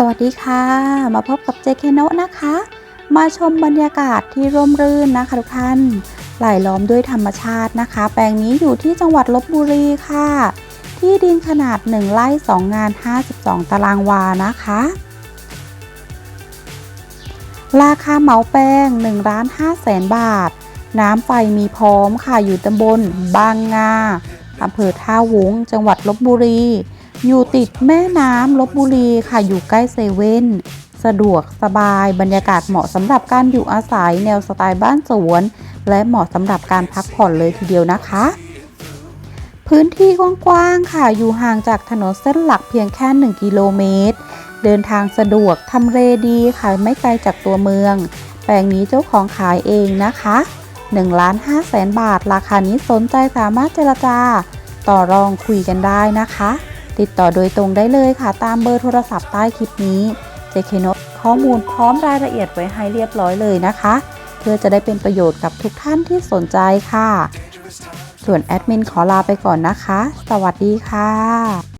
สวัสดีค่ะ มาพบกับเจเคโนะนะคะ มาชมบรรยากาศที่ร่มรื่นนะคะทุกท่านไหลล้อมด้วยธรรมชาตินะคะ แปลงนี้อยู่ที่จังหวัดลบบุรีค่ะ ที่ดินขนาด 1 ไร่ 2 งาน 52 ตารางวานะคะ ราคาเหมาแปลง1ล้าน5แสนบาท น้ำไฟมีพร้อมค่ะอยู่ตำบลบางงาอำเภอท่าวุ้ง จังหวัดลบบุรี อยู่ติดแม่น้ำลบบุรีค่ะอยู่ใกล้เซเว่นสะดวกสบายบรรยากาศเหมาะสำหรับการอยู่อาศัยแนวสไตล์บ้านสวน และเหมาะสำหรับการพักผ่อนเลยทีเดียวนะคะ พื้นที่กว้างๆค่ะอยู่ห่างจากถนนเส้นหลักเพียงแค่ 1 กิโลเมตร เดินทางสะดวกทำเลดีค่ะไม่ไกลจากตัวเมือง แปลงนี้เจ้าของขายเองนะคะ1ล้าน5แสนบาท ราคานี้สนใจสามารถเจรจา ต่อรองคุยกันได้นะคะ ติดต่อโดยตรงได้เลยค่ะ ตามเบอร์โทรศัพท์ใต้คลิปนี้เจเคโนข้อมูลพร้อมรายละเอียดไว้ให้เรียบร้อยเลยนะคะ เพื่อจะได้เป็นประโยชน์กับทุกท่านที่สนใจค่ะ ส่วนแอดมินขอลาไปก่อนนะคะ สวัสดีค่ะ